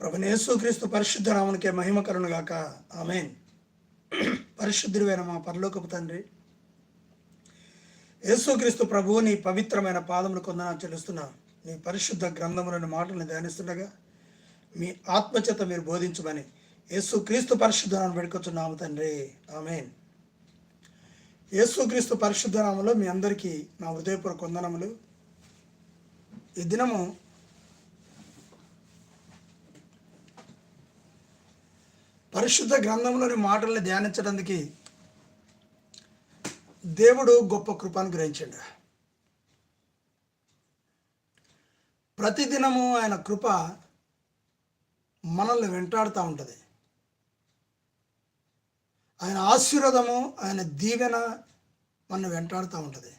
ప్రభునేసుక్రీస్తు పరిశుద్ధ రామునికే మహిమ కరుణగాక ఆమెన్. పరిశుద్ధుడైన మా పరలోకపు తండ్రి యేసుక్రీస్తు ప్రభువు నీ పవిత్రమైన పాదములు కొందన చెల్లిస్తున్నా. నీ పరిశుద్ధ గ్రంథములను మాటలను ధ్యానిస్తుండగా మీ ఆత్మచేత మీరు బోధించమని యేసుక్రీస్తు పరిశుద్ధనాన్ని పెడుకొచ్చున్నాము తండ్రి. ఆమెన్. యేసుక్రీస్తు పరిశుద్ధనామంలో మీ అందరికీ నా హృదయపూర్వక వందనములు. ఈ దినము పరిశుద్ధ గ్రంథంలోని మాటల్ని ధ్యానించడానికి దేవుడు గొప్ప కృపను గ్రహించాడు. ప్రతిదినము ఆయన కృప మనల్ని వెంటాడుతూ ఉంటుంది. ఆయన ఆశీర్వాదము ఆయన దీవెన మన వెంటాడుతూ ఉంటుంది.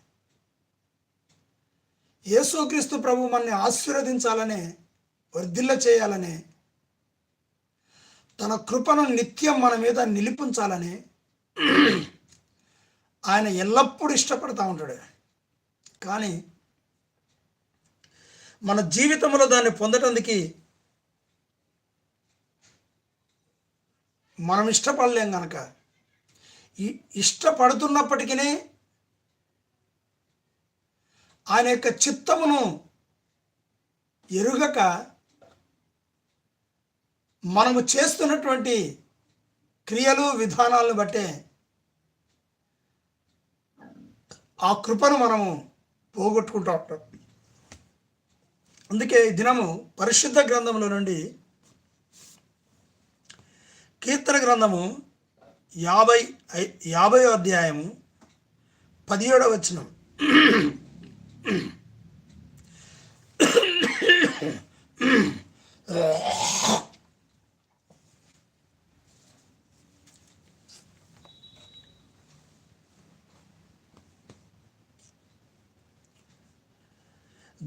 యేసుక్రీస్తు ప్రభు మనని ఆశీర్వదించాలని వర్ధిల్ల చేయాలని తన కృపను నిత్యం మన మీద నిలిపించాలని ఆయన ఎల్లప్పుడూ ఇష్టపడతా ఉంటాడు. కానీ మన జీవితంలో దాన్ని పొందటానికి మనం ఇష్టపడలేం కనుక ఇష్టపడుతున్నప్పటికీ ఆయన యొక్క చిత్తమును ఎరుగక మనము చేస్తున్నటువంటి క్రియలు విధానాలను బట్టే ఆ కృపను మనము పోగొట్టుకుంటూ ఉంటాం. అందుకే ఈ దినము పరిశుద్ధ గ్రంథంలో నుండి కీర్తన గ్రంథము యాభై ఐ- యాభై అధ్యాయము పదిహేడవ వచనం.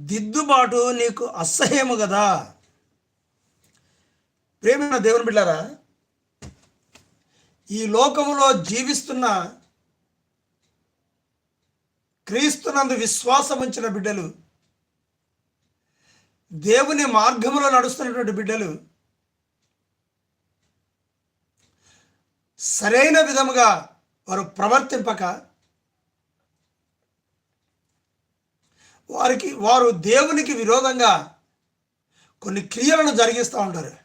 దిద్దుబాటు నీకు అసహ్యము కదా. ప్రేమైన దేవుని బిడ్డారా ఈ లోకములో జీవిస్తున్న క్రీస్తునందు విశ్వాసం ఉంచిన బిడ్డలు దేవుని మార్గంలో నడుస్తున్నటువంటి బిడ్డలు సరైన విధముగా వారు ప్రవర్తింపక వారికి వారు దేవునికి విరోధంగా కొన్ని క్రియలను జరిగిస్తూ ఉంటారు.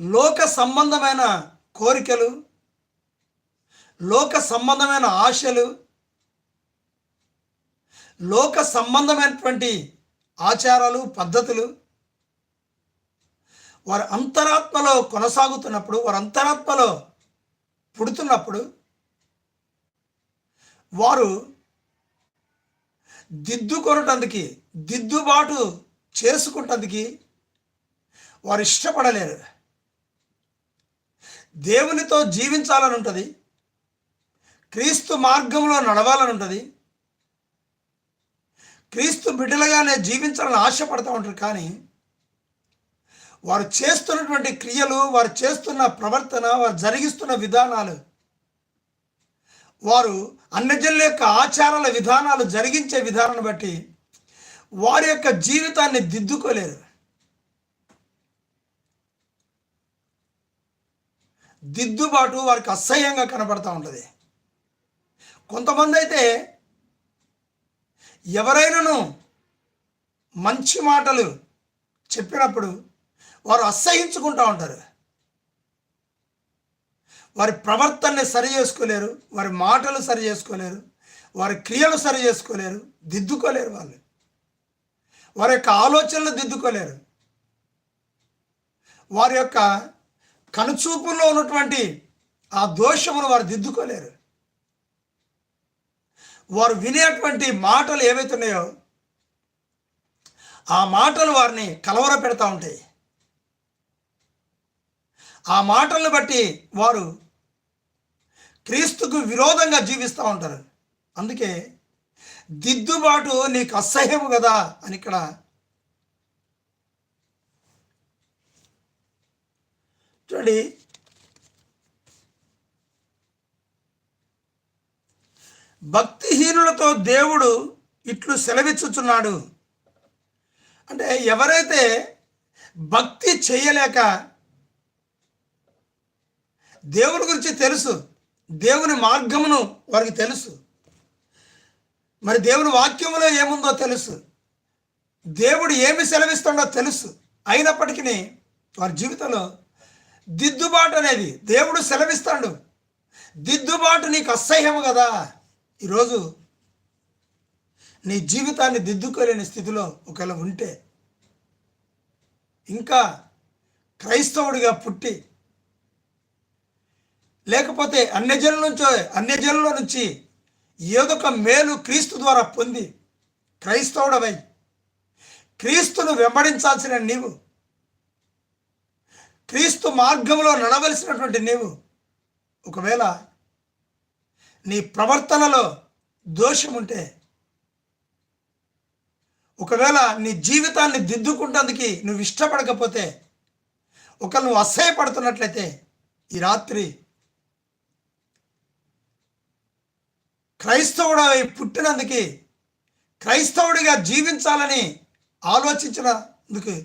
లోక సంబంధమైన కోరికలు లోక సంబంధమైన ఆశలు లోక సంబంధమైనటువంటి ఆచారాలు పద్ధతులు వారి అంతరాత్మలో కొనసాగుతున్నప్పుడు వారి అంతరాత్మలో పుడుతున్నప్పుడు వారు దిద్దుకొనటానికి దిద్దుబాటు చేసుకుంటందుకి వారు ఇష్టపడలేరు. దేవునితో జీవించాలని ఉంటుంది క్రీస్తు మార్గంలో నడవాలని ఉంటుంది క్రీస్తు బిడ్డలుగానే జీవించాలని ఆశపడుతూ ఉంటారు కానీ వారు చేస్తున్నటువంటి క్రియలు వారు చేస్తున్న ప్రవర్తన వారు జరిగిస్తున్న విధానాలు వారు అన్నజనుల యొక్క ఆచారాల విధానాలు జరిగించే విధానాన్ని బట్టి వారి యొక్క జీవితాన్ని దిద్దుకోలేరు. దిద్దుబాటు వారికి అసహ్యంగా కనపడతా ఉంటుంది. కొంతమంది అయితే ఎవరైనాను మంచి మాటలు చెప్పినప్పుడు వారు అసహించుకుంటూ ఉంటారు. వారి ప్రవర్తనని సరి చేసుకోలేరు వారి మాటలు సరి చేసుకోలేరు వారి క్రియలు సరి చేసుకోలేరు దిద్దుకోలేరు వాళ్ళు. వారి యొక్క ఆలోచనలు దిద్దుకోలేరు. వారి యొక్క కనుచూపుల్లో ఉన్నటువంటి ఆ దోషమును వారు దిద్దుకోలేరు. వారు వినేటువంటి మాటలు ఏవైతే ఉన్నాయో ఆ మాటలు వారిని కలవర పెడతా ఉంటాయి. ఆ మాటలను బట్టి వారు క్రీస్తుకు విరోధంగా జీవిస్తూ ఉంటారు. అందుకే దిద్దుబాటు నీకు అసహ్యము కదా అని ఇక్కడ చూడండి. భక్తిహీనులతో దేవుడు ఇట్లు సెలవిచ్చుచున్నాడు. అంటే ఎవరైతే భక్తి చేయలేక దేవుడి గురించి తెలుసు దేవుని మార్గమును వారికి తెలుసు. మరి దేవుని వాక్యములో ఏముందో తెలుసు. దేవుడు ఏమి సెలవిస్తుండో తెలుసు. అయినప్పటికీ వారి జీవితంలో దిద్దుబాటు అనేది దేవుడు సెలవిస్తాడు. దిద్దుబాటు నీకు అసహ్యము కదా. ఈరోజు నీ జీవితాన్ని దిద్దుకోలేని స్థితిలో ఒకవేళ ఉంటే ఇంకా క్రైస్తవుడిగా పుట్టి లేకపోతే అన్యజనుల నుంచో అన్యజనుల నుంచి ఏదొక మేలు క్రీస్తు ద్వారా పొంది క్రైస్తవుడవై. క్రీస్తును వెంబడించాల్సిన నీవు. క్రీస్తు మార్గంలో నడవలసినటువంటి నీవు. ఒకవేళ నీ ప్రవర్తనలో దోషం ఉంటే ఒకవేళ నీ జీవితాన్ని దిద్దుకుంటందుకు నువ్వు ఇష్టపడకపోతే ఒక నువ్వు అసహ్యపడుతున్నట్లయితే ఈ రాత్రి క్రైస్తవుడై పుట్టినందుకు క్రైస్తవుడిగా జీవించాలని ఆలోచించినందుకు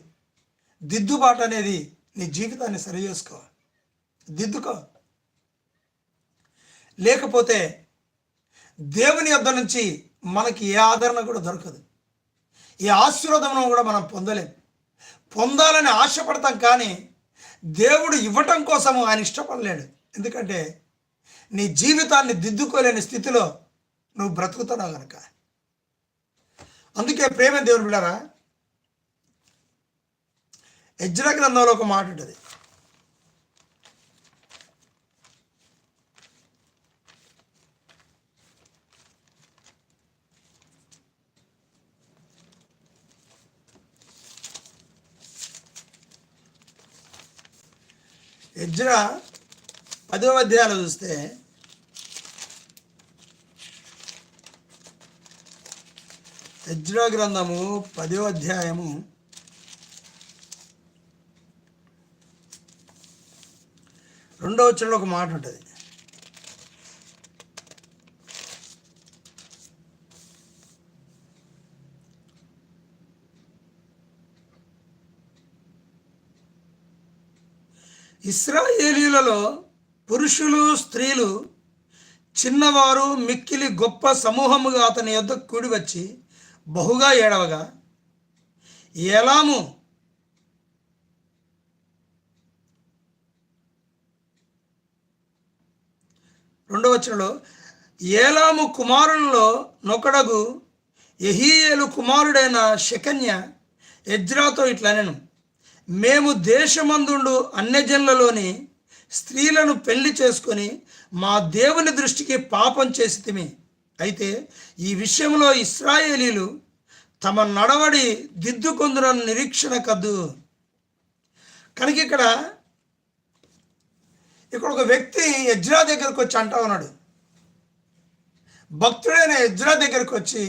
దిద్దుబాటు అనేది నీ జీవితాన్ని సరి చేసుకో దిద్దుకో. లేకపోతే దేవుని యొద్ద నుంచి మనకి ఏ ఆదరణ కూడా దొరకదు. ఈ ఆశీర్వాదం కూడా మనం పొందలేం. పొందాలని ఆశపడతాం కానీ దేవుడు ఇవ్వటం కోసము ఆయన ఇష్టపడలేడు. ఎందుకంటే నీ జీవితాన్ని దిద్దుకోలేని స్థితిలో నువ్వు బ్రతుకుతున్నావు కనుక అందుకే ప్రేమ దేవుని బిడ్డారా యజ్ర గ్రంథంలో ఒక మాట ఉంటుంది. యజ్ర పదో అధ్యాయాలు చూస్తే యజ్ర గ్రంథము పదో అధ్యాయము. రెండో వచ్చంలో ఒక మాట ఉంటుంది. ఇస్రాయేలీలలో పురుషులు స్త్రీలు చిన్నవారు మిక్కిలి గొప్ప సమూహముగా అతని యొద్ద కూడి వచ్చి బహుగా ఏడవగా ఏలాము రెండవ వచనంలో ఏలాము కుమారులలో నొకడగు ఎహీయేలు కుమారుడైన శకన్య ఎజ్రాతో ఇట్లనెను. మేము దేశమందుండు అన్యజనులలోని స్త్రీలను పెళ్ళి చేసుకొని మా దేవుని దృష్టికి పాపం చేసి అయితే ఈ విషయంలో ఇస్రాయేలీలు తమ నడవడి దిద్దుకొందున నిరీక్షణ కద్దు. కనుక ఇక్కడ ఇక్కడ ఒక వ్యక్తి యజ్రా దగ్గరకు వచ్చి అంటా ఉన్నాడు. భక్తుడైన యజ్రా దగ్గరకు వచ్చి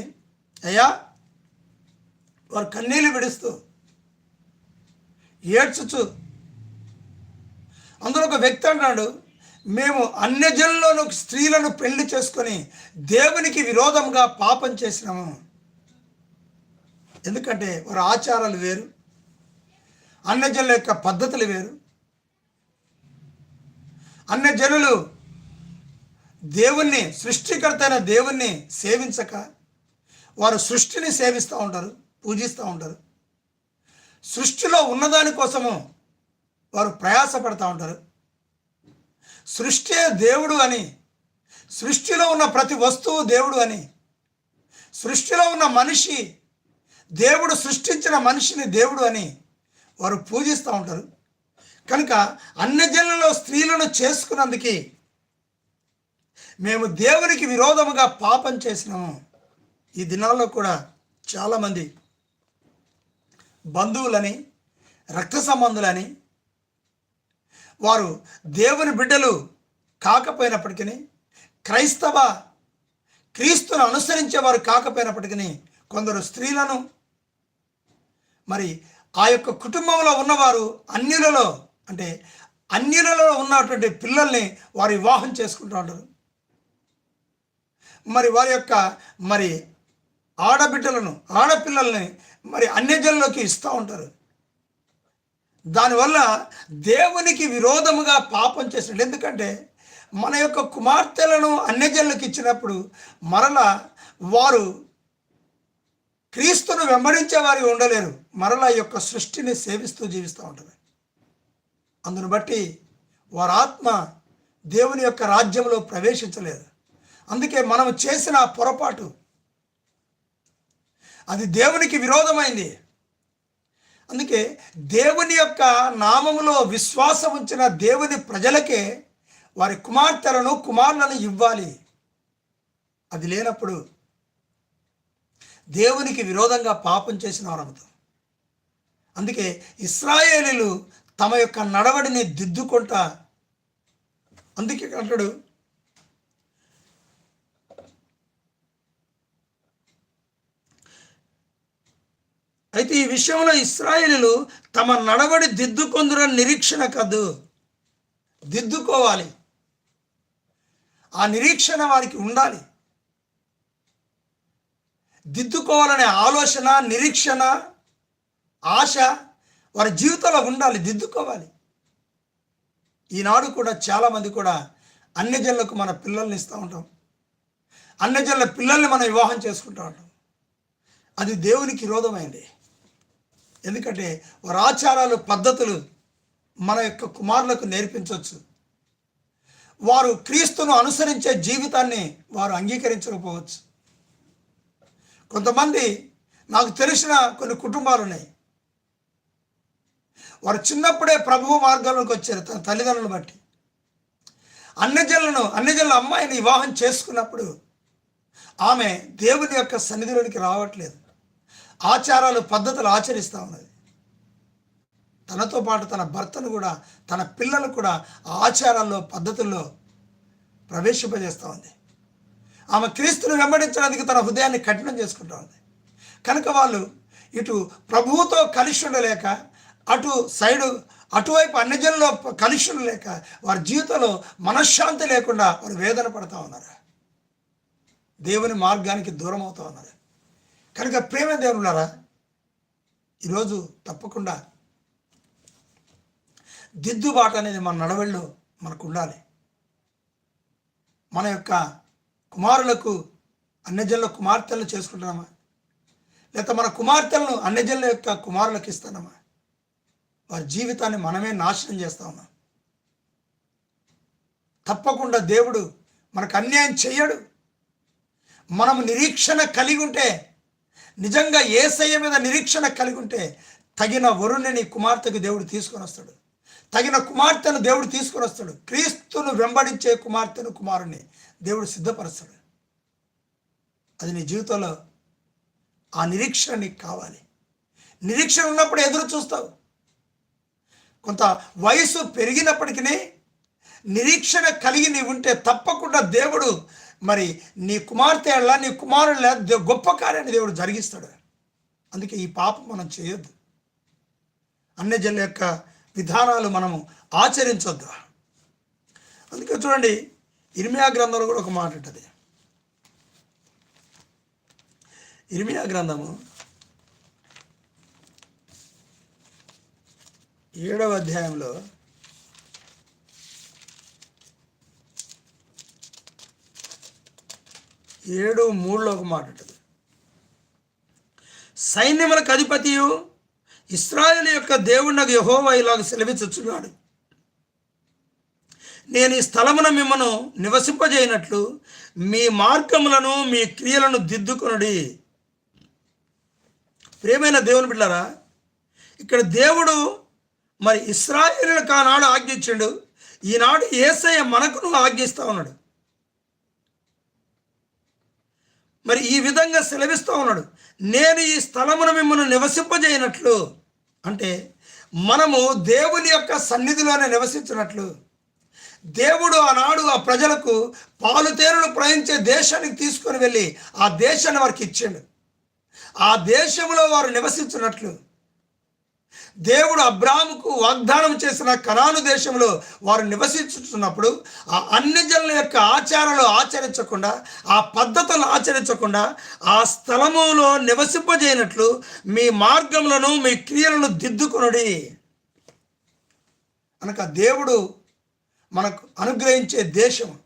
అయ్యా వారు కన్నీళ్ళు విడుస్తూ ఏడ్చుచు. అందులో ఒక వ్యక్తి అంటున్నాడు మేము అన్యజనులను స్త్రీలను పెళ్ళి చేసుకొని దేవునికి విరోధంగా పాపం చేసినాము. ఎందుకంటే వారి ఆచారాలు వేరు అన్యజనుల యొక్క పద్ధతులు వేరు. అన్యజనులు దేవుణ్ణి సృష్టికర్తైన దేవుణ్ణి సేవించక వారు సృష్టిని సేవిస్తూ ఉంటారు పూజిస్తూ ఉంటారు. సృష్టిలో ఉన్నదాని కోసము వారు ప్రయాసపడుతూ ఉంటారు. సృష్టి దేవుడు అని. సృష్టిలో ఉన్న ప్రతి వస్తువు దేవుడు అని. సృష్టిలో ఉన్న మనిషి దేవుడు సృష్టించిన మనిషిని దేవుడు అని వారు పూజిస్తూ ఉంటారు. కనుక అన్యజనులలో స్త్రీలను చేసుకున్నందుకు మేము దేవునికి విరోధముగా పాపం చేసినాము. ఈ దినాల్లో కూడా చాలామంది బంధువులని రక్త సంబంధులని వారు దేవుని బిడ్డలు కాకపోయినప్పటికీ క్రైస్తవ క్రీస్తును అనుసరించేవారు కాకపోయినప్పటికీ కొందరు స్త్రీలను మరి ఆ యొక్క కుటుంబంలో ఉన్నవారు అన్యులలో అంటే అన్యులలో ఉన్నటువంటి పిల్లల్ని వారు వివాహం చేసుకుంటూ ఉంటారు. మరి వారి యొక్క మరి ఆడబిడ్డలను ఆడపిల్లల్ని మరి అన్యజనులకు ఇస్తూ ఉంటారు. దానివల్ల దేవునికి విరోధముగా పాపం చేసినట్టు. ఎందుకంటే మన యొక్క కుమార్తెలను అన్యజనులకు ఇచ్చినప్పుడు మరలా వారు క్రీస్తును వెంబడించే వారి ఉండలేరు. మరలా యొక్క సృష్టిని సేవిస్తూ జీవిస్తూ ఉంటారు. అందును బట్టి వారి ఆత్మ దేవుని యొక్క రాజ్యంలో ప్రవేశించలేదు. అందుకే మనం చేసిన పొరపాటు అది దేవునికి విరోధమైంది. అందుకే దేవుని యొక్క నామములో విశ్వాసం ఉంచిన దేవుని ప్రజలకే వారి కుమార్తెలను కుమారులను ఇవ్వాలి. అది లేనప్పుడు దేవునికి విరోధంగా పాపం చేసిన వారముతాం అందుకే ఇస్రాయేలీలు తమ యొక్క నడవడిని దిద్దుకుంటా అందుకే అంటాడు అయితే ఈ విషయంలో ఇస్రాయేలీలు తమ నడవడి దిద్దుకొందురని నిరీక్షణ కద్దు దిద్దుకోవాలి. ఆ నిరీక్షణ వారికి ఉండాలి. దిద్దుకోవాలనే ఆలోచన నిరీక్షణ ఆశ వారి జీవితంలో ఉండాలి దిద్దుకోవాలి. ఈనాడు కూడా చాలామంది కూడా అన్యజనులకు మన పిల్లల్ని ఇస్తూ ఉంటాం. అన్యజనుల పిల్లల్ని మనం వివాహం చేసుకుంటూ ఉంటాం. అది దేవునికి విరోధమైంది ఎందుకంటే వారి ఆచారాలు పద్ధతులు మన యొక్క కుమారులకు నేర్పించవచ్చు. వారు క్రీస్తును అనుసరించే జీవితాన్ని వారు అంగీకరించకపోవచ్చు. కొంతమంది నాకు తెలిసిన కొన్ని కుటుంబాలు ఉన్నాయి. వారు చిన్నప్పుడే ప్రభువు మార్గంలోకి వచ్చారు తన తల్లిదండ్రులను బట్టి. అన్నజనులను అన్నజనుల అమ్మాయిని వివాహం చేసుకున్నప్పుడు ఆమె దేవుని యొక్క సన్నిధిలోనికి రావట్లేదు. ఆచారాలు పద్ధతులు ఆచరిస్తూ ఉన్నది. తనతో పాటు తన భర్తను కూడా తన పిల్లలు కూడా ఆ ఆచారాల్లో పద్ధతుల్లో ప్రవేశింపజేస్తూ ఉంది. ఆమె క్రీస్తును వెంబడించడానికి తన హృదయాన్ని కఠినం చేసుకుంటూ ఉంది. కనుక వాళ్ళు ఇటు ప్రభువుతో కలిసి ఉండలేక అటు సైడు అటువైపు అన్యజనుల్లో కలిసి ఉండలేక వారి జీవితంలో మనశ్శాంతి లేకుండా వారు వేదన పడుతూ ఉన్నారు. దేవుని మార్గానికి దూరం అవుతూ ఉన్నారు. కనుక ప్రేమ దేవునులారా ఈరోజు తప్పకుండా దిద్దుబాటు అనేది మన నడవళ్ళు మనకు ఉండాలి. మన యొక్క కుమారులకు అన్యజనుల కుమార్తెలను చేసుకుంటున్నామా? లేకపోతే మన కుమార్తెలను అన్యజనుల యొక్క కుమారులకు ఇస్తున్నామా వారి జీవితాన్ని మనమే నాశనం చేస్తా ఉన్నాం. తప్పకుండా దేవుడు మనకు అన్యాయం చెయ్యడు మనము నిరీక్షణ కలిగి ఉంటే నిజంగా ఏసయ్య మీద నిరీక్షణ కలిగి ఉంటే తగిన వరుణ్ణి నీ కుమార్తెకు దేవుడు తీసుకొని వస్తాడు. తగిన కుమార్తెను దేవుడు తీసుకొని వస్తాడు. క్రీస్తును వెంబడించే కుమార్తెను కుమారుణ్ణి దేవుడు సిద్ధపరుస్తాడు. అది నీ జీవితంలో ఆ నిరీక్షణ నీకు కావాలి. నిరీక్షణ ఉన్నప్పుడు ఎదురు చూస్తావు. కొంత వయసు పెరిగినప్పటికీ నిరీక్షణ కలిగి నీవు ఉంటే తప్పకుండా దేవుడు మరి నీ కుమార్తె ఎలా నీ కుమారుల గొప్ప కార్యాన్ని దేవుడు జరిగిస్తాడు. అందుకే ఈ పాపం మనం చేయొద్దు. అన్యజనుల యొక్క విధానాలు మనము ఆచరించొద్దు. అందుకే చూడండి ఇర్మియా గ్రంథంలో కూడా ఒక మాట ఉంటుంది. ఇర్మియా గ్రంథము ఏడవ అధ్యాయంలో ఏడు మూడులో ఒక మాట ఉంటుంది. సైన్యములకు అధిపతియు ఇస్రాయల్ యొక్క దేవుడినకు యహోవా ఇలాగ సెలవిచ్చుచున్నాడు. నేను ఈ స్థలమున మిమ్మను నివసింపజేయనట్లు మీ మార్గములను మీ క్రియలను దిద్దుకొనుడి. ప్రేమైన దేవుని బిడ్డారా ఇక్కడ దేవుడు మరి ఇస్రాయేలులకు ఆనాడు ఆజ్ఞించాడు. ఈనాడు ఏసయ్య మనకును ఆజ్ఞిస్తూ ఉన్నాడు. మరి ఈ విధంగా సెలవిస్తూ ఉన్నాడు. నేను ఈ స్థలమును మిమ్మల్ని నివసింపజేయనట్లు అంటే మనము దేవుని యొక్క సన్నిధిలోనే నివసించినట్లు. దేవుడు ఆనాడు ఆ ప్రజలకు పాలుతేరును ప్రయించే దేశానికి తీసుకొని వెళ్ళి ఆ దేశాన్ని వారికి ఇచ్చాడు. ఆ దేశంలో వారు నివసించినట్లు. దేవుడు అబ్రాహాముకు వాగ్దానం చేసిన కనాను దేశంలో వారు నివసించుతున్నప్పుడు ఆ అన్యజనుల యొక్క ఆచారాలు ఆచరించకుండా ఆ పద్ధతులను ఆచరించకుండా ఆ స్థలములో నివసింపజేయనట్లు మీ మార్గములను మీ క్రియలను దిద్దుకొనుడి. అనక దేవుడు మనకు అనుగ్రహించే దేశం.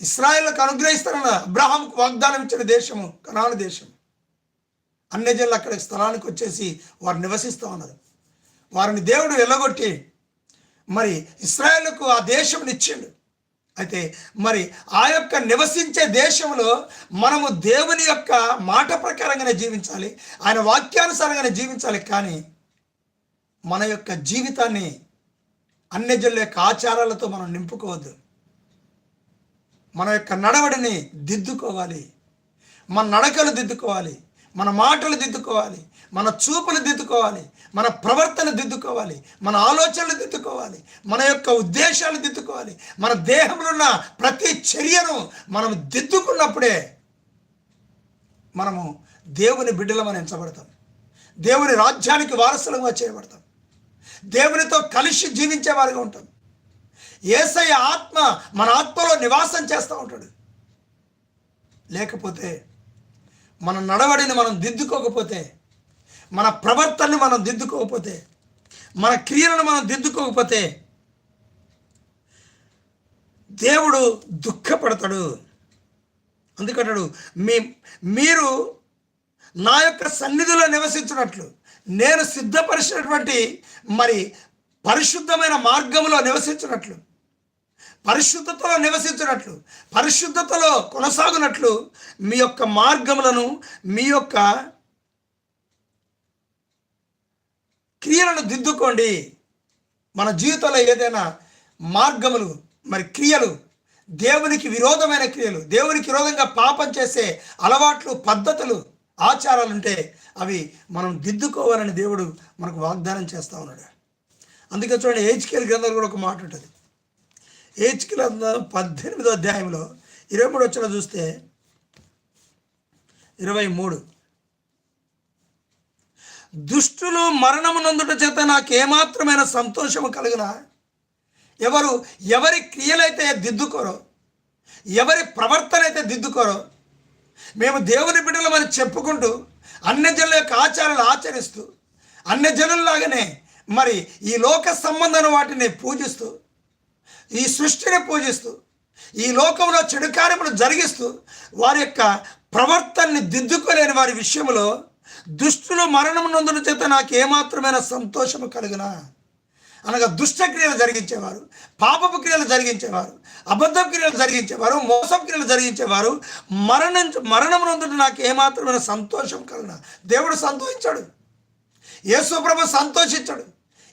ఇస్రాయేల్కి అనుగ్రహిస్తారన్న అబ్రహాంకు వాగ్దానం ఇచ్చిన దేశము కనాను దేశం. అన్యజనులు అక్కడ స్థలానికి వచ్చేసి వారు నివసిస్తూ ఉన్నారు. వారిని దేవుడు వెళ్ళగొట్టి మరి ఇస్రాయేల్కు ఆ దేశం ఇచ్చిండు. అయితే మరి ఆ యొక్క నివసించే దేశంలో మనము దేవుని యొక్క మాట ప్రకారంగానే జీవించాలి ఆయన వాక్యానుసారంగానే జీవించాలి. కానీ మన యొక్క జీవితాన్ని అన్యజనుల యొక్క ఆచారాలతో మనం నింపుకోవద్దు. మన యొక్క నడవడిని దిద్దుకోవాలి. మన నడకలు దిద్దుకోవాలి. మన మాటలు దిద్దుకోవాలి మన చూపులు దిద్దుకోవాలి మన ప్రవర్తన దిద్దుకోవాలి మన ఆలోచనలు దిద్దుకోవాలి మన యొక్క ఉద్దేశాలు దిద్దుకోవాలి మన దేహంలో ఉన్న ప్రతి చర్యను మనం దిద్దుకున్నప్పుడే మనము దేవుని బిడ్డలమని ఎంచబడతాం. దేవుని రాజ్యానికి వారసులంగా చేయబడతాం. దేవునితో కలిసి జీవించే వారిగా ఉంటాం. ఏసయ్య ఆత్మ మన ఆత్మలో నివాసం చేస్తూ ఉంటాడు. లేకపోతే మన నడవడిని మనం దిద్దుకోకపోతే మన ప్రవర్తనని మనం దిద్దుకోకపోతే మన క్రియలను మనం దిద్దుకోకపోతే దేవుడు దుఃఖపడతాడు. అందుకంటాడు మీ మీరు నా యొక్క సన్నిధిలో నివసించినట్లు నేను సిద్ధపరిచినటువంటి మరి పరిశుద్ధమైన మార్గంలో నివసించినట్లు పరిశుద్ధతలో నివసించినట్లు పరిశుద్ధతలో కొనసాగునట్లు మీ యొక్క మార్గములను మీ యొక్క క్రియలను దిద్దుకోండి. మన జీవితంలో ఏదైనా మార్గములు మరి క్రియలు దేవునికి విరోధమైన క్రియలు దేవునికి విరోధంగా పాపం చేసే అలవాట్లు పద్ధతులు ఆచారాలు ఉంటే అవి మనం దిద్దుకోవాలని దేవుడు మనకు వాగ్దానం చేస్తూ ఉన్నాడు. అందుకే చూడండి ఏజ్కేల్ గ్రంథాలు కూడా ఒక మాట ఉంటుంది. ఏచికల పద్దెనిమిదో అధ్యాయంలో ఇరవై మూడు వచ్చిన చూస్తే ఇరవై మూడు. దుష్టులు మరణమునందుట చేత నాకేమాత్రమైన సంతోషము కలుగునా? ఎవరు ఎవరి క్రియలైతే దిద్దుకోరో ఎవరి ప్రవర్తన అయితే దిద్దుకోరో మేము దేవుని బిడ్డలమని చెప్పుకుంటూ అన్య జనుల యొక్క ఆచారాలు ఆచరిస్తూ అన్య జనుల్లాగానే మరి ఈ లోక సంబంధం వాటిని పూజిస్తూ ఈ సృష్టిని పూజిస్తూ ఈ లోకంలో చెడు కార్యములు జరిగిస్తూ వారి యొక్క ప్రవర్తనని దిద్దుకోలేని వారి విషయంలో దుష్టులు మరణం నందున చేత నాకు ఏమాత్రమైన సంతోషము కలుగునా? అనగా దుష్టక్రియలు జరిగించేవారు పాపపు క్రియలు జరిగించేవారు అబద్ధ క్రియలు జరిగించేవారు మోసం క్రియలు జరిగించేవారు మరణం మరణం నందున నాకు ఏమాత్రమైన సంతోషం కలుగునా? దేవుడు సంతోషించాడు. యేసుప్రభు సంతోషించాడు.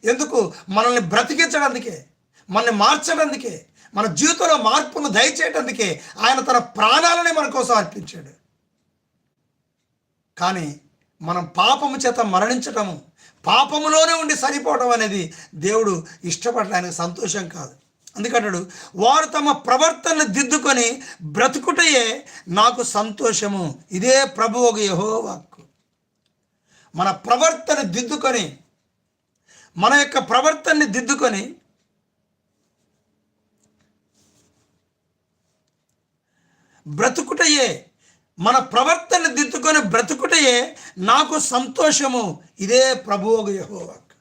ఎందుకు? మనల్ని బ్రతికించడానికే. మనల్ని మార్చడానికే మన జీవితంలో మార్పును దయచేయటందుకే ఆయన తన ప్రాణాలని మన కోసం అర్పించాడు. కానీ మనం పాపము చేత మరణించటము పాపములోనే ఉండి సరిపోవడం అనేది దేవుడు ఇష్టపడడానికి సంతోషం కాదు. అందుకంటాడు వారు తమ ప్రవర్తనను దిద్దుకొని బ్రతుకుటయే నాకు సంతోషము. ఇదే ప్రభు ఒక యహోవాక్కు మన ప్రవర్తన దిద్దుకొని మన యొక్క ప్రవర్తనని దిద్దుకొని బ్రతుకుటయే. మన ప్రవర్తన దిద్దుకొని బ్రతుకుటయే నాకు సంతోషము. ఇదే ప్రభువు యహోవాక్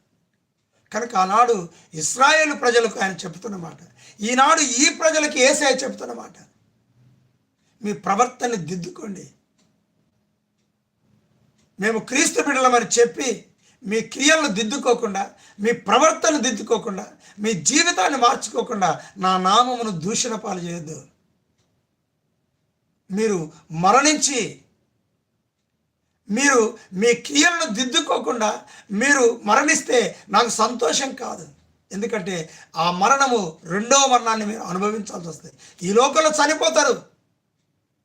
కనుక ఆనాడు ఇస్రాయేల్ ప్రజలకు ఆయన చెప్తున్నమాట ఈనాడు ఈ ప్రజలకు ఏసే చెప్తున్నమాట మీ ప్రవర్తన దిద్దుకోండి. మేము క్రీస్తు బిడ్డలమని చెప్పి మీ క్రియలను దిద్దుకోకుండా మీ ప్రవర్తన దిద్దుకోకుండా మీ జీవితాన్ని మార్చుకోకుండా నా నామమును దూషణ పాలు చేయొద్దు. మీరు మరణించి మీరు మీ క్రియలను దిద్దుకోకుండా మీరు మరణిస్తే నాకు సంతోషం కాదు. ఎందుకంటే ఆ మరణము రెండవ మరణాన్ని మీరు అనుభవించాల్సి వస్తుంది. ఈ లోకంలో చనిపోతారు.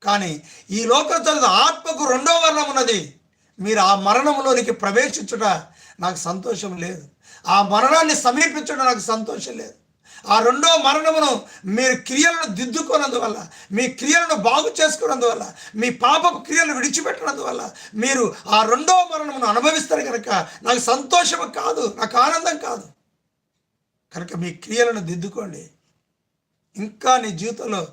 కానీ ఈ లోకంలో చదువు ఆత్మకు రెండవ మరణం ఉన్నది. మీరు ఆ మరణంలోనికి ప్రవేశించుట నాకు సంతోషం లేదు. ఆ మరణాన్ని సమీపించడం నాకు సంతోషం లేదు. ఆ రెండో మరణమును మీరు క్రియలను దిద్దుకోనందువల్ల మీ క్రియలను బాగు చేసుకున్నందువల్ల మీ పాపపు క్రియలు విడిచిపెట్టినందువల్ల మీరు ఆ రెండో మరణమును అనుభవిస్తారు కనుక నాకు సంతోషము కాదు నాకు ఆనందం కాదు. కనుక మీ క్రియలను దిద్దుకోండి. ఇంకా నీ జీవితంలో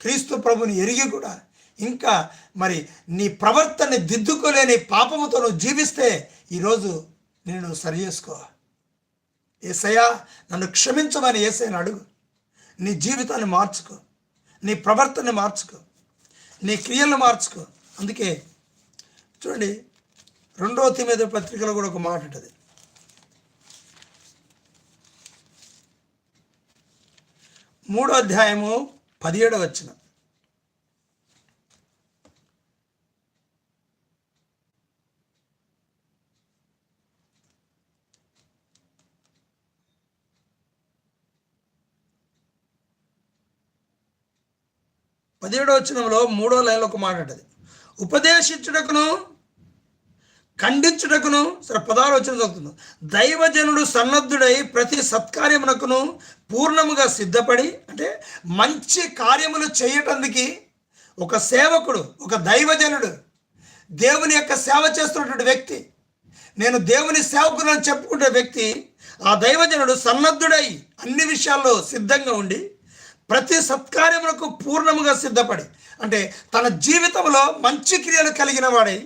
క్రీస్తు ప్రభుని ఎరిగి కూడా ఇంకా మరి నీ ప్రవర్తనని దిద్దుకోలేని పాపముతో నువ్వు జీవిస్తే ఈరోజు నేను సరి చేసుకో. ఏసయ్యా నన్ను క్షమించమని ఏసైని అడుగు. నీ జీవితాన్ని మార్చుకో. నీ ప్రవర్తనని మార్చుకో. నీ క్రియలను మార్చుకో. అందుకే చూడండి రెండవ తిమేద పత్రికలో కూడా ఒక మాట ఉంటుంది. మూడో అధ్యాయము పదిహేడవ వచ్చిన పదిహేడో వచనంలో మూడో లైన్లో ఒక మాట ఉంటుంది ఉపదేశించుటకును ఖండించుటకును సరే పదహారు వచ్చిన చదువుతుంది. దైవజనుడు సన్నద్ధుడై ప్రతి సత్కార్యమునకును పూర్ణముగా సిద్ధపడి అంటే మంచి కార్యములు చేయటానికి ఒక సేవకుడు ఒక దైవజనుడు దేవుని యొక్క సేవ చేస్తున్నటువంటి వ్యక్తి నేను దేవుని సేవకుడు అని చెప్పుకునే వ్యక్తి ఆ దైవజనుడు సన్నద్ధుడై అన్ని విషయాల్లో సిద్ధంగా ఉండి ప్రతి సత్కార్యములకు పూర్ణముగా సిద్ధపడి అంటే తన జీవితంలో మంచి క్రియలు కలిగిన వాడై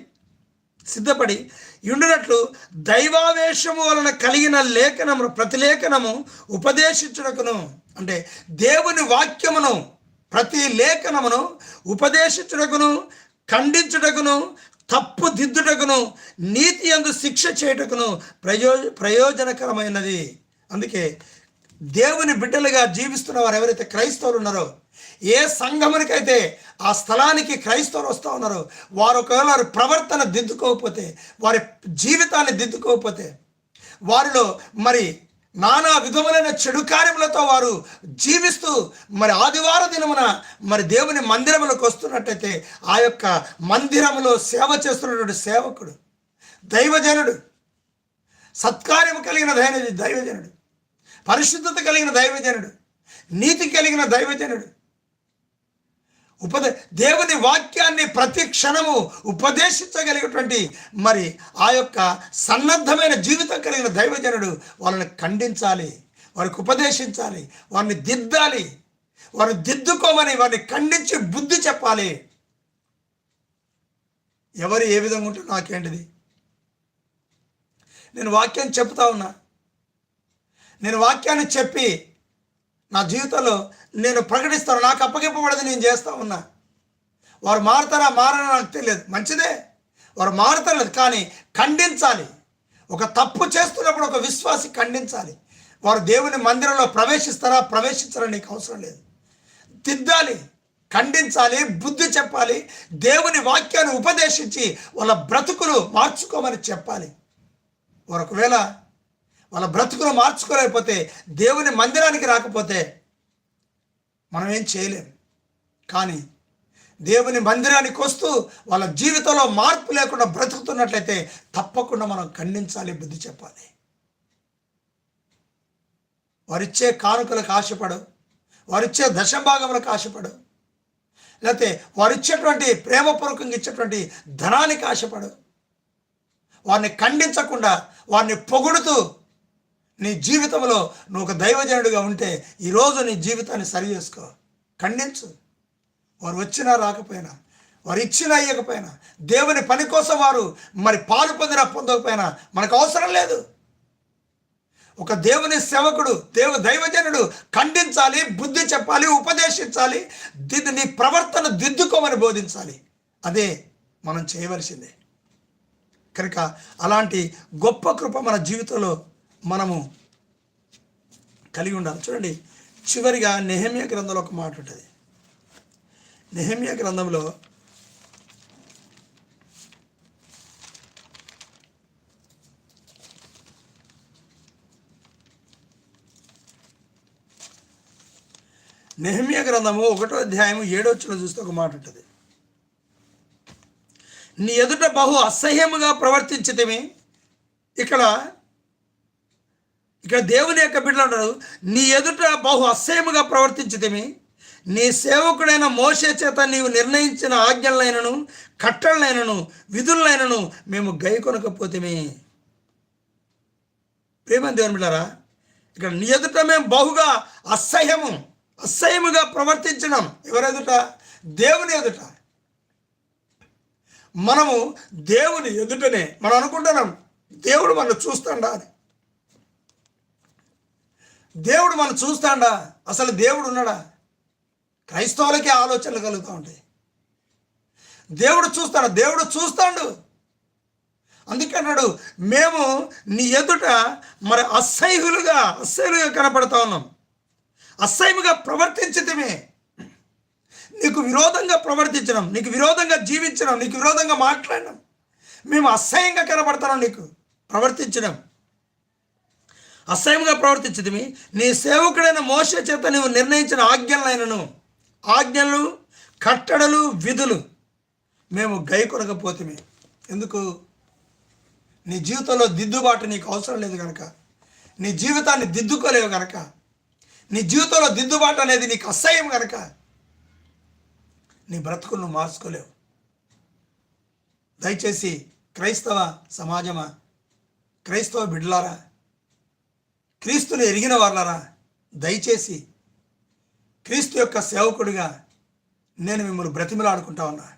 సిద్ధపడి ఉండినట్లు దైవావేశము వలన కలిగిన లేఖనము ప్రతిలేఖనము ఉపదేశించుటకును అంటే దేవుని వాక్యమును ప్రతి లేఖనమును ఉపదేశించుటకును ఖండించుటకును తప్పు దిద్దుటకును నీతి అందు శిక్ష చేయుటకును ప్రయో ప్రయోజనకరమైనది. అందుకే దేవుని బిడ్డలుగా జీవిస్తున్న వారు ఎవరైతే క్రైస్తవులు ఉన్నారో ఏ సంఘమునికైతే ఆ స్థలానికి క్రైస్తవులు వస్తూ ఉన్నారో వారు ఒకవేళ వారి ప్రవర్తన దిద్దుకోకపోతే వారి జీవితాన్ని దిద్దుకోకపోతే వారిలో మరి నానా విధములైన చెడు కార్యములతో వారు జీవిస్తూ మరి ఆదివార దినమున మరి దేవుని మందిరములకు వస్తున్నట్టయితే ఆ యొక్క మందిరములో సేవ చేస్తున్నటువంటి సేవకుడు దైవజనుడు సత్కార్యము కలిగిన దైవ దైవజనుడు. పరిశుద్ధత కలిగిన దైవజనుడు నీతి కలిగిన దైవజనుడు. ఉపదే దేవుని వాక్యాన్ని ప్రతి క్షణము ఉపదేశించగలిగినటువంటి మరి ఆ యొక్క సన్నద్ధమైన జీవితం కలిగిన దైవజనుడు వాళ్ళని ఖండించాలి వారికి ఉపదేశించాలి వారిని దిద్దాలి వారిని దిద్దుకోమని వారిని ఖండించి బుద్ధి చెప్పాలి. ఎవరు ఏ విధంగా ఉంటే నాకేంటిది? నేను వాక్యం చెప్తా ఉన్నా. నేను వాక్యాన్ని చెప్పి నా జీవితంలో నేను ప్రకటిస్తాను. నాకు అప్పగింపబడదు నేను చేస్తా ఉన్నా. వారు మారుతారా? మారని నాకు తెలియదు. మంచిదే. వారు మారుతలేదు కానీ ఖండించాలి. ఒక తప్పు చేస్తున్నప్పుడు ఒక విశ్వాసి ఖండించాలి. వారు దేవుని మందిరంలో ప్రవేశిస్తారా? ప్రవేశించరా నీకు అవసరం లేదు. దిద్దాలి ఖండించాలి బుద్ధి చెప్పాలి దేవుని వాక్యాన్ని ఉపదేశించి వాళ్ళ బ్రతుకులు మార్చుకోమని చెప్పాలి. వారు ఒకవేళ వాళ్ళ బ్రతుకులు మార్చుకోలేకపోతే దేవుని మందిరానికి రాకపోతే మనం ఏం చేయలేం. కానీ దేవుని మందిరానికి వస్తూ వాళ్ళ జీవితంలో మార్పు లేకుండా బ్రతుకుతున్నట్లయితే తప్పకుండా మనం ఖండించాలి బుద్ధి చెప్పాలి. వారిచ్చే కానుకలకు ఆశపడు వారిచ్చే దశభాగములకు ఆశపడు లేకపోతే వారిచ్చేటువంటి ప్రేమపూర్వకంగా ఇచ్చేటువంటి ధనానికి ఆశపడు. వారిని ఖండించకుండా వారిని పొగుడుతూ నీ జీవితంలో నువ్వు ఒక దైవజనుడిగా ఉంటే ఈరోజు నీ జీవితాన్ని సరి చేసుకో. ఖండించు. వారు వచ్చినా రాకపోయినా వారు ఇచ్చినా ఇవ్వకపోయినా దేవుని పని కోసం వారు మరి పాలు పొందినా పొందకపోయినా మనకు అవసరం లేదు. ఒక దేవుని సేవకుడు దేవు దైవజనుడు ఖండించాలి బుద్ధి చెప్పాలి ఉపదేశించాలి దిద్దు నీ ప్రవర్తన దిద్దుకోమని బోధించాలి. అదే మనం చేయవలసిందే. కనుక అలాంటి గొప్ప కృప మన జీవితంలో మనము కలిగి ఉండాలి. చూడండి చివరిగా నెహమ్య గ్రంథంలో ఒక మాట ఉంటుంది. నెహమ్య గ్రంథంలో నెహమ్య గ్రంథము ఒకటో అధ్యాయము ఏడో వచ్చిన చూస్తే ఒక మాట ఉంటుంది. నీ ఎదుట బహు అసహ్యముగా ప్రవర్తించితేమి. ఇక్కడ ఇక్కడ దేవుని యొక్క బిడ్డలు అంటారు నీ ఎదుట బహు అసహ్యముగా ప్రవర్తించితేమి. నీ సేవకుడైన మోసే చేత నీవు నిర్ణయించిన ఆజ్ఞలైనను కట్టలైనను విధులైనను మేము గై కొనకపోతేమి. ప్రేమ దేవుని బిడ్డారా ఇక్కడ నీ ఎదుట మేము బహుగా అసహ్యము అసహ్యముగా ప్రవర్తించడం ఎవరెదుట దేవుని ఎదుట. మనము దేవుని ఎదుటనే మనం అనుకుంటున్నాం దేవుడు మనం చూస్తాడా అని. దేవుడు మనం చూస్తాడా? అసలు దేవుడు ఉన్నాడా? క్రైస్తవులకే ఆలోచనలు కలుగుతూ ఉంటాయి. దేవుడు చూస్తాడు? దేవుడు చూస్తాడు. అందుకన్నాడు మేము నీ ఎదుట మరి అసహ్యులుగా అసహ్యులుగా కనపడతా ఉన్నాం. అసహ్యముగా ప్రవర్తించటమే నీకు విరోధంగా ప్రవర్తించడం నీకు విరోధంగా జీవించడం నీకు విరోధంగా మాట్లాడడం మేము అసహ్యంగా కనబడతాం నీకు. ప్రవర్తించడం అసహ్యంగా ప్రవర్తించదిమి నీ సేవకుడైన మోస చేత నీవు నిర్ణయించిన ఆజ్ఞలైనను ఆజ్ఞలు కట్టడలు విధులు మేము గైకొనకపోతే ఎందుకు? నీ జీవితంలో దిద్దుబాటు నీకు అవసరం లేదు కనుక నీ జీవితాన్ని దిద్దుకోలేవు కనుక నీ జీవితంలో దిద్దుబాటు అనేది నీకు అసహ్యం కనుక నీ బ్రతుకును నువ్వు మార్చుకోలేవు. దయచేసి క్రైస్తవ సమాజమా? క్రైస్తవ బిడ్డలారా? క్రీస్తుని ఎరిగిన వాళ్ళరా దయచేసి క్రీస్తు యొక్క సేవకుడిగా నేను మిమ్మల్ని బ్రతిమలాడుకుంటా ఉన్నా.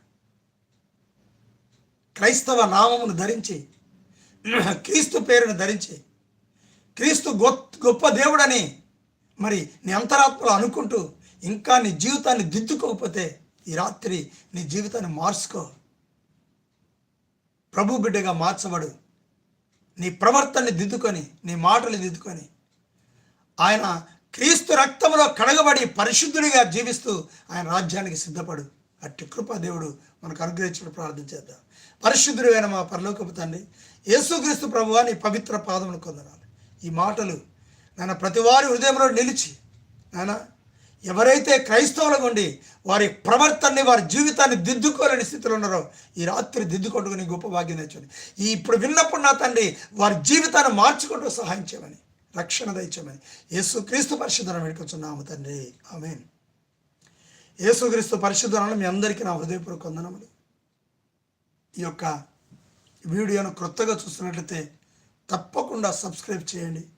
క్రైస్తవ నామమును ధరించి క్రీస్తు పేరును ధరించి క్రీస్తు గొప్ప దేవుడని మరి నీ అంతరాత్మలో అనుకుంటూ ఇంకా నీ జీవితాన్ని దిద్దుకోకపోతే ఈ రాత్రి నీ జీవితాన్ని మార్చుకో. ప్రభు బిడ్డగా మార్చబడు. నీ ప్రవర్తనని దిద్దుకొని నీ మాటలు దిద్దుకొని ఆయన క్రీస్తు రక్తంలో కడగబడి పరిశుద్ధుడిగా జీవిస్తూ ఆయన రాజ్యానికి సిద్ధపడు. అట్టి కృపా దేవుడు మనకు అనుగ్రహించడం ప్రార్థన చేద్దాం. పరిశుద్ధుడైన మా పరలోకపు తండ్రి యేసుక్రీస్తు ప్రభువా నీ పవిత్ర పాదములు కొందనాలి. ఈ మాటలు నాన్న ప్రతి వారి హృదయంలో నిలిచి నాన్న ఎవరైతే క్రైస్తవులుగా ఉండి వారి ప్రవర్తనని వారి జీవితాన్ని దిద్దుకోలేని స్థితిలో ఉన్నారో ఈ రాత్రి దిద్దుకొట్టుకుని గొప్ప భాగ్యం తెచ్చండి ఈ ఇప్పుడు విన్నప్పుడు నా తండ్రి వారి జీవితాన్ని మార్చుకుంటూ సహాయం చేయమని రక్షణ దయచేయమని. యేసుక్రీస్తు పరిశుద్ధన వేడుకొచ్చున్నాము తండ్రి. ఆమెన్. యేసుక్రీస్తు పరిశుద్ధనలు మీ అందరికీ నా హృదయపూర్వక వందనములు. ఈ యొక్క వీడియోను క్రొత్తగా చూస్తున్నట్లయితే తప్పకుండా సబ్స్క్రైబ్ చేయండి.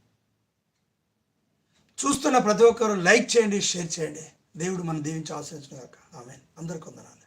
చూస్తున్న ప్రతి ఒక్కరు లైక్ చేయండి షేర్ చేయండి. దేవుడు మనం దీవించి ఆశించిన కాక ఆమె అందరికి వందనాలు.